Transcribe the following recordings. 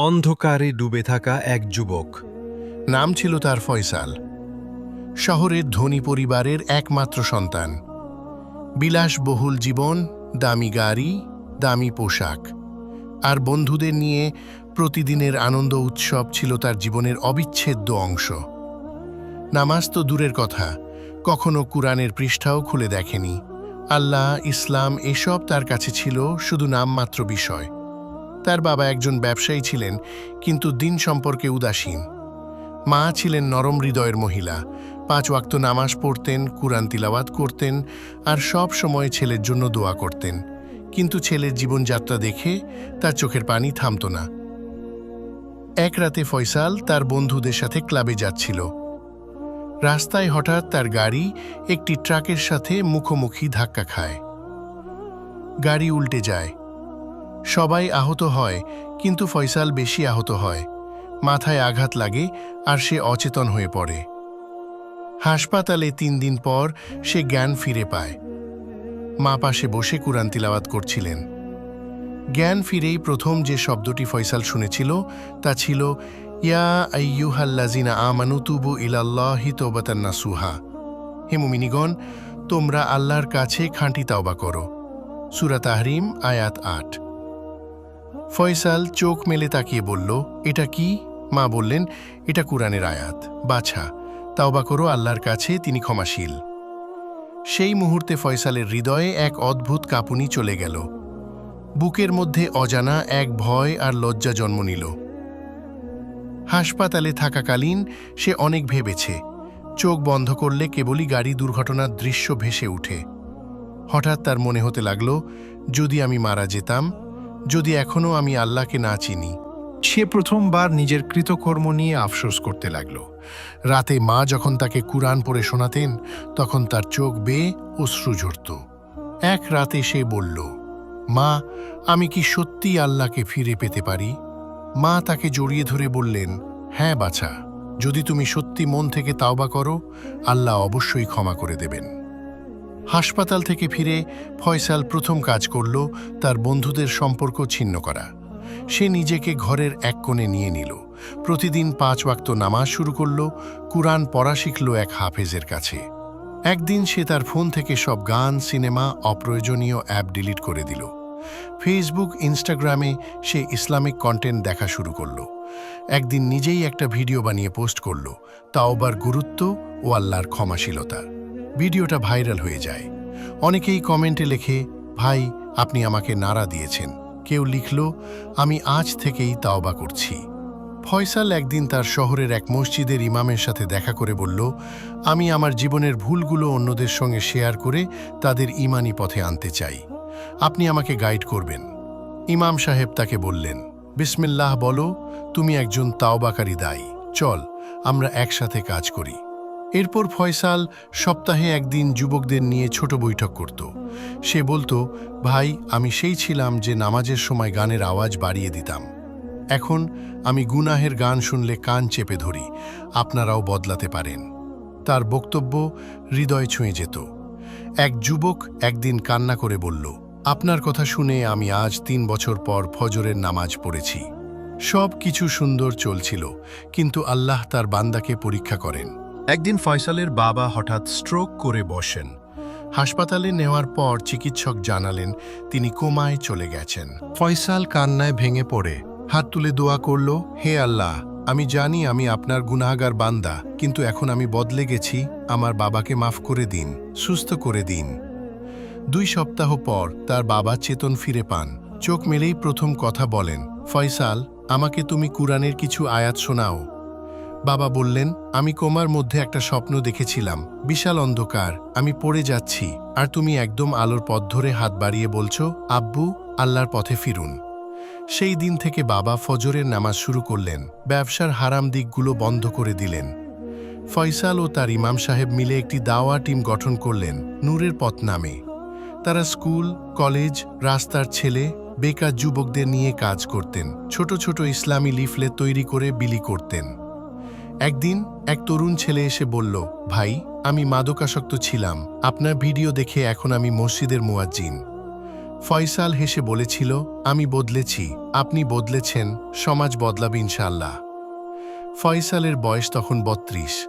অন্ধকারে ডুবে থাকা এক যুবক। নাম ছিল তার ফয়সাল। শহরের ধনী পরিবারের একমাত্র সন্তান। বিলাসবহুল জীবন, দামি গাড়ি, দামি পোশাক। আর বন্ধুদের নিয়ে প্রতিদিনের আনন্দ উৎসব ছিল তার জীবনের অবিচ্ছেদ্য অংশ। নামাজ তো দূরের কথা, কখনো কুরআনের পৃষ্ঠাও খুলে দেখেনি। আল্লাহ, ইসলাম এসব তার কাছে ছিল শুধু নামমাত্র বিষয়। তার বাবা একজন ব্যবসায়ী ছিলেন, কিন্তু দিন সম্পর্কে উদাসীন। মা ছিলেন নরম হৃদয়ের মহিলা, পাঁচ ওয়াক্ত নামাজ পড়তেন, কুরআন তিলাওয়াত করতেন, আর সব সময় ছেলের জন্য দোয়া করতেন। কিন্তু ছেলের জীবনযাত্রা দেখে তার চোখের পানি থামত না। এক রাতে ফয়সাল তার বন্ধুদের সাথে ক্লাবে যাচ্ছিল। রাস্তায় হঠাৎ তার গাড়ি একটি ট্রাকের সাথে মুখোমুখি ধাক্কা খায়। গাড়ি উল্টে যায়। সবাই আহত হয়, কিন্তু ফয়সাল বেশি আহত হয়। মাথায় আঘাত লাগে আর সে অচেতন হয়ে পড়ে। হাসপাতালে তিন দিন পর সে জ্ঞান ফিরে পায়। মা পাশে বসে কুরআন তিলাওয়াত করছিলেন। জ্ঞান ফিরেই প্রথম যে শব্দটি ফয়সাল শুনেছিল তা ছিল, ইয়া আইয়ুহাল্লাজিনা আমানু তুবু ইলাল্লাহি তোবাতান নাসুহা। হে মুমিনিগণ, তোমরা আল্লাহর কাছে খাঁটি তাওবা করো। সুরা তাহরিম, আয়াত আট। ফয়সাল চোখ মেলে তাকিয়ে বলল, এটা কি? মা বললেন, এটা কুরআনের আয়াত। বাছা, তাওবা করো আল্লাহর কাছে, তিনি ক্ষমাশীল। সেই মুহূর্তে ফয়সালের হৃদয়ে এক অদ্ভুত কাঁপুনি চলে গেল। বুকের মধ্যে অজানা এক ভয় আর লজ্জা জন্ম নিল। হাসপাতালে থাকাকালীন সে অনেক ভেবেছে, চোখ বন্ধ করলে কেবলই গাড়ি দুর্ঘটনার দৃশ্য ভেসে উঠে হঠাৎ তার মনে হতে লাগল, যদি আমি মারা যেতাম যদি এখনও আমি আল্লাহকে না চিনি। সে প্রথমবার নিজের কৃতকর্ম নিয়ে আফসোস করতে লাগল। রাতে মা যখন তাকে কুরআন পড়ে শোনাতেন, তখন তার চোখ বেয়ে অশ্রু ঝরত। এক রাতে সে বলল, মা, আমি কি সত্যি আল্লাহকে ফিরে পেতে পারি? মা তাকে জড়িয়ে ধরে বললেন হ্যাঁ বাছা, যদি তুমি সত্যি মন থেকে তাওবা করো, আল্লাহ অবশ্যই ক্ষমা করে দেবেন। হাসপাতাল থেকে ফিরে ফয়সাল প্রথম কাজ করল তার বন্ধুদের সম্পর্ক ছিন্ন করা। সে নিজেকে ঘরের এক কোণে নিয়ে নিল। প্রতিদিন পাঁচ ওয়াক্ত নামাজ শুরু করল। কুরআন পড়া শিখল এক হাফেজের কাছে। একদিন সে তার ফোন থেকে সব গান, সিনেমা, অপ্রয়োজনীয় অ্যাপ ডিলিট করে দিল। ফেসবুক, ইনস্টাগ্রামে সে ইসলামিক কন্টেন্ট দেখা শুরু করল। একদিন নিজেই একটা ভিডিও বানিয়ে পোস্ট করল। তাওবার গুরুত্ব ও আল্লাহর ক্ষমাশীলতা। ভিডিওটা ভাইরাল হয়ে যায়। অনেকেই কমেন্টে লেখে, ভাই, আপনি আমাকে নাড়া দিয়েছেন। কেউ লিখল, আমি আজ থেকেই তাওবা করছি। ফয়সাল একদিন তার শহরের এক মসজিদের ইমামের সাথে দেখা করে বলল, আমি আমার জীবনের ভুলগুলো অন্যদের সঙ্গে শেয়ার করে তাদের ইমানি পথে আনতে চাই। আপনি আমাকে গাইড করবেন। ইমাম সাহেব তাকে বললেন, বিসমিল্লাহ বলো, তুমি একজন তাওবাকারী দায়ী। চল, আমরা একসাথে কাজ করি। এরপর ফয়সাল সপ্তাহে একদিন যুবকদের নিয়ে ছোট বৈঠক করত। সে বলতো, ভাই, আমি সেই ছিলাম যে নামাজের সময় গানের আওয়াজ বাড়িয়ে দিতাম। এখন আমি গুনাহের গান শুনলে কান চেপে ধরি, আপনারাও বদলাতে পারেন। তার বক্তব্য হৃদয় ছুঁয়ে যেত। এক যুবক একদিন কান্না করে বলল, আপনার কথা শুনে আমি আজ তিন বছর পর ফজরের নামাজ পড়েছি। সব কিছু সুন্দর চলছিল, কিন্তু আল্লাহ তার বান্দাকে পরীক্ষা করেন। একদিন ফয়সালের বাবা হঠাৎ স্ট্রোক করে বসেন। হাসপাতালে নেওয়ার পর চিকিৎসক জানালেন, তিনি কোমায় চলে গেছেন। ফয়সাল কান্নায় ভেঙে পড়ে। হাত তুলে দোয়া করল, হে আল্লাহ, আমি জানি আমি আপনার গুনাহগার বান্দা, কিন্তু এখন আমি বদলে গেছি, আমার বাবাকে মাফ করে দিন, সুস্থ করে দিন। দুই সপ্তাহ পর তার বাবা চেতন ফিরে পান। চোখ মেলেই প্রথম কথা বলেন, ফয়সাল, আমাকে তুমি কুরআনের কিছু আয়াত শোনাও। বাবা বললেন, আমি কোমার মধ্যে একটা স্বপ্ন দেখেছিলাম। বিশাল অন্ধকার। আমি পড়ে যাচ্ছি। আর তুমি একদম আলোর পথ ধরে হাত বাড়িয়ে বলছো, আব্বু, আল্লাহর পথে ফিরুন। সেই দিন থেকে বাবা ফজরের নামাজ শুরু করলেন। ব্যবসার হারাম দিকগুলো বন্ধ করে দিলেন। ফয়সাল ও তার ইমাম সাহেব মিলে একটি দাওয়া টিম গঠন করলেন, নূরের পথ নামে। তারা স্কুল, কলেজ, রাস্তার ছেলে, বেকার যুবকদের নিয়ে কাজ করতেন। ছোট ছোট ইসলামী লিফলেট তৈরি করে বিলি করতেন। একদিন এক তরুণ ছেলে এসে বলল, ভাই, আমি মাদকাসক্ত ছিলাম। আপনার ভিডিও দেখে এখন আমি মসজিদের মুয়াজ্জিন। ফয়সাল হেসে বলেছিল, আমি বদলেছি। আপনি বদলেছেন। সমাজ বদলাবে ইনশাআল্লাহ। ফয়সালের বয়স তখন বত্রিশ।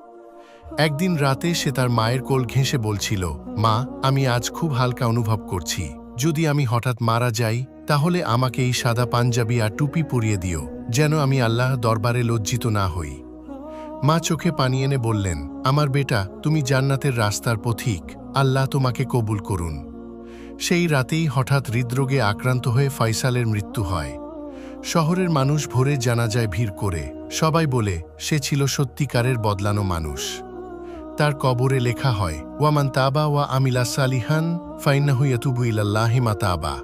একদিন রাতে সে তার মায়ের কোল ঘেঁষে বলছিল, মা, আমি আজ খুব হালকা অনুভব করছি। যদি আমি হঠাৎ মারা যাই, তাহলে আমাকে এই সাদা পাঞ্জাবি আর টুপি পরিয়ে দিও, যেন আমি আল্লাহ দরবারে লজ্জিত না হই। মা চোখে পানি এনে বললেন, আমার বেটা, তুমি জান্নাতের রাস্তার পথিক। আল্লাহ তোমাকে কবুল করুন। সেই রাতেই হঠাৎ হৃদরোগে আক্রান্ত হয়ে ফয়সালের মৃত্যু হয়। শহরের মানুষ ভোরে জানাজায় ভিড় করে। সবাই বলে, সে ছিল সত্যিকারের বদলানো মানুষ। তার কবরে লেখা হয়, ওয়ামান তাবা ওয়া আমিলা সালিহান ফাইনাহু ইয়াতুবু ইলাল্লাহি মাতাবা।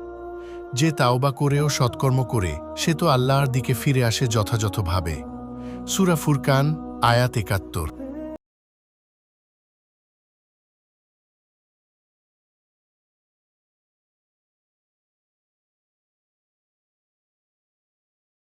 যে তাওবা করেও সৎকর্ম করে, সে তো আল্লাহর দিকে ফিরে আসে যথাযথভাবে। সুরা ফুরকান আয়াত একাত্তর।